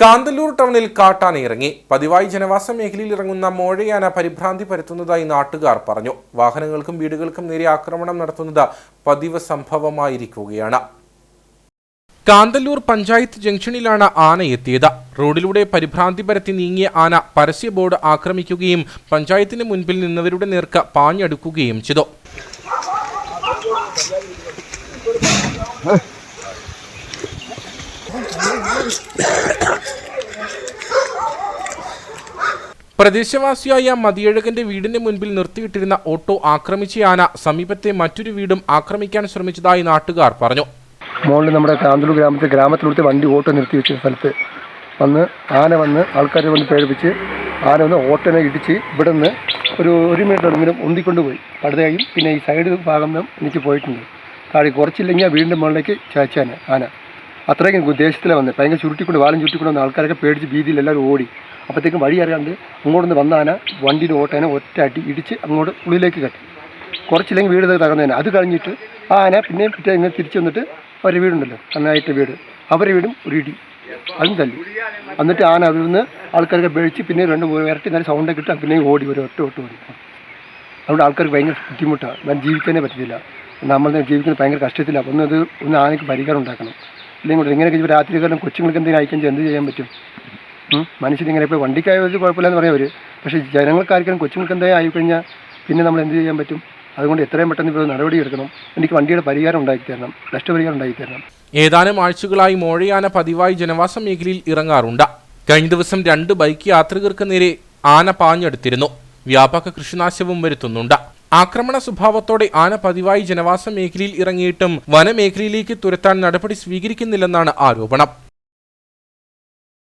കാന്തല്ലൂർ ടൗണിൽ കാട്ടാന ഇറങ്ങി. പതിവായി ജനവാസ മേഖലയിൽ ഇറങ്ങുന്ന മോഴയാന പരിഭ്രാന്തി പരത്തുന്നതായി നാട്ടുകാർ പറഞ്ഞു. വാഹനങ്ങൾക്കും വീടുകൾക്കും നേരെ ആക്രമണം നടത്തുന്നത് പതിവ് സംഭവമായിരിക്കുകയാണ്. കാന്തല്ലൂർ പഞ്ചായത്ത് ജംഗ്ഷനിലാണ് ആന എത്തിയത്. റോഡിലൂടെ പരിഭ്രാന്തി പരത്തി നീങ്ങിയ ആന പരസ്യ ബോർഡ് ആക്രമിക്കുകയും പഞ്ചായത്തിന് മുൻപിൽ നിന്നവരുടെ നേർക്ക് പാഞ്ഞടുക്കുകയും ചെയ്തു. പ്രദേശവാസിയായ മതിയഴകന്റെ വീടിന് മുൻപിൽ നിർത്തിയിട്ടിരുന്ന ഓട്ടോ ആക്രമിച്ച ആന സമീപത്തെ മറ്റൊരു വീടും ആക്രമിക്കാൻ ശ്രമിച്ചതായി നാട്ടുകാർ പറഞ്ഞു. മുകളിൽ നമ്മുടെ കാന്തല്ലൂർ ഗ്രാമത്തിൽ ഗ്രാമത്തിലൂടെ വണ്ടി ഓട്ടോ നിർത്തി വെച്ച സ്ഥലത്ത് വന്ന് ആന വന്ന് ആൾക്കാരെ വന്ന് പേടിപ്പിച്ച് ആന വന്ന് ഓട്ടോനെ ഇടിച്ച് ഇവിടെ നിന്ന് ഒരു ഒരു മീറ്റർ എങ്കിലും ഉന്തിക്കൊണ്ട് പോയി പടുതയും പിന്നെ ഈ സൈഡ് ഭാഗം എനിക്ക് പോയിട്ടുണ്ട്. താഴെ കുറച്ചില്ലെങ്കിൽ ആ വീടിന്റെ മുകളിലേക്ക് ചാച്ചാന ആന. അത്രയ്ക്കും ദേശത്തിലെ വന്ന് ഭയങ്കര ചുരുട്ടിക്കൊണ്ട് വാലും ചുരുട്ടിക്കൊണ്ട് വന്ന ആൾക്കാരൊക്കെ പേടിച്ച് ഭീതിയിൽ എല്ലാവരും ഓടി. അപ്പോഴത്തേക്കും വഴി അറിയാണ്ട് അങ്ങോട്ട് നിന്ന് വന്ന ആന വണ്ടിയുടെ ഓട്ടേനെ ഒറ്റ അടി ഇടിച്ച് അങ്ങോട്ട് ഉള്ളിലേക്ക് കെട്ടി. കുറച്ചില്ലെങ്കിൽ വീട് തകർന്നേനെ. അത് കഴിഞ്ഞിട്ട് ആ ആന പിന്നെയും പിറ്റേ ഇങ്ങനെ തിരിച്ചു വന്നിട്ട് അവരുടെ വീടുണ്ടല്ലോ നന്നായിട്ട് വീട്. അവരുടെ വീടും ഒരു ഇടി. അതും തല്ലി. എന്നിട്ട് ആന അതിൽ നിന്ന് ആൾക്കാരൊക്കെ പേടിച്ച് പിന്നെ രണ്ട് ഇരട്ടി നല്ല സൗണ്ടൊക്കെ ഇട്ട് പിന്നെയും ഓടി ഒരു ഒറ്റ ഒട്ട് ഓടി അതുകൊണ്ട് ആൾക്കാർക്ക് ഭയങ്കര ബുദ്ധിമുട്ടാണ്. ഞാൻ ജീവിക്കാനേ പറ്റത്തില്ല. നമ്മൾ ജീവിക്കുന്നത് ഭയങ്കര കഷ്ടത്തിലാണ് അപ്പോൾ ഒന്ന് ആനയ്ക്ക് പരിഹാരം ഉണ്ടാക്കണം. ഇല്ലെങ്കിൽ ഇങ്ങനെയൊക്കെ രാത്രി കാലം കൊച്ചുങ്ങൾക്ക് എന്തെങ്കിലും അയക്കാൻ എന്ത് ചെയ്യാൻ പറ്റും? മനുഷ്യരിങ്ങനെ ഇപ്പോൾ വണ്ടിക്കായത് കുഴപ്പമില്ലെന്ന് പറയാം അവർ പക്ഷേ ജനങ്ങൾക്കാർക്കും കൊച്ചുങ്ങൾക്ക് എന്തെങ്കിലും ആയിക്കഴിഞ്ഞാൽ പിന്നെ നമ്മൾ എന്ത് ചെയ്യാൻ പറ്റും? അതുകൊണ്ട് എത്രയും പെട്ടെന്ന് ഇപ്പോൾ നടപടി എടുക്കണം. എനിക്ക് വണ്ടിയുടെ പരിഹാരം ഉണ്ടാക്കി തരണം. നഷ്ടപരിഹാരം ഉണ്ടാക്കി തരണം. ഏതാനും ആഴ്ചകളായി മോഴയാന പതിവായി ജനവാസ മേഖലയിൽ ഇറങ്ങാറുണ്ട്. കഴിഞ്ഞ ദിവസം രണ്ട് ബൈക്ക് യാത്രികർക്ക് നേരെ ആന പാഞ്ഞെടുത്തിരുന്നു. വ്യാപക കൃഷിനാശവും വരുത്തുന്നുണ്ട്. ആക്രമണ സ്വഭാവത്തോടെ ആന പതിവായി ജനവാസ മേഖലയിൽ ഇറങ്ങിയിട്ടും വനമേഖലയിലേക്ക് തുരത്താൻ നടപടി സ്വീകരിക്കുന്നില്ലെന്നാണ് ആരോപണം.